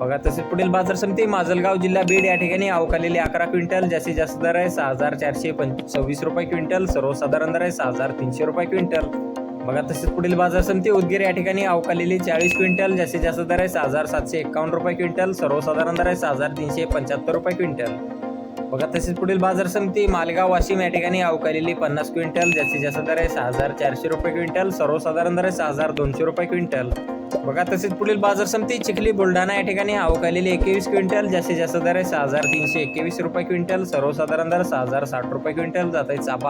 बघा तसेच पुढील बाजार समिती माजलगाव जिल्हा बीड या ठिकाणी अवकालेली अकरा क्विंटल जास्तीत जास्त दर आहे सहा हजार चारशे पंच सव्वीस रुपये क्विंटल सर्वसाधारण दर आहे सहा हजार तीनशे रुपये क्विंटल. बघा तसेच पुढील बाजार समिती उदगीर या ठिकाणी अवकालेली चाळीस क्विंटल जास्तीत जास्त दर आहे सहा हजार सातशे एकावन्न रुपये क्विंटल सर्वसाधारण दर आहे सहा हजार तीनशे पंच्याहत्तर रुपये क्विंटल. बघा तसेच पुढील बाजार समिती मालगाव वाशिम या ठिकाणी अवकालेली पन्नास क्विंटल जास्तीत जास्त दर आहे सहा हजार चारशे रुपये क्विंटल सर्वसाधारण दर आहे सहा हजार दोनशे रुपये क्विंटल. बघा तसेच पुढील बाजार समिती चिखली बुलढाणा या ठिकाणी अवकालेली एकवीस क्विंटल जास्तीत जास्त दर आहे सहा हजार तीनशे एकवीस रुपये क्विंटल सर्वसाधारण दर सहा हजार साठ रुपये क्विंटल जात आहे चाफा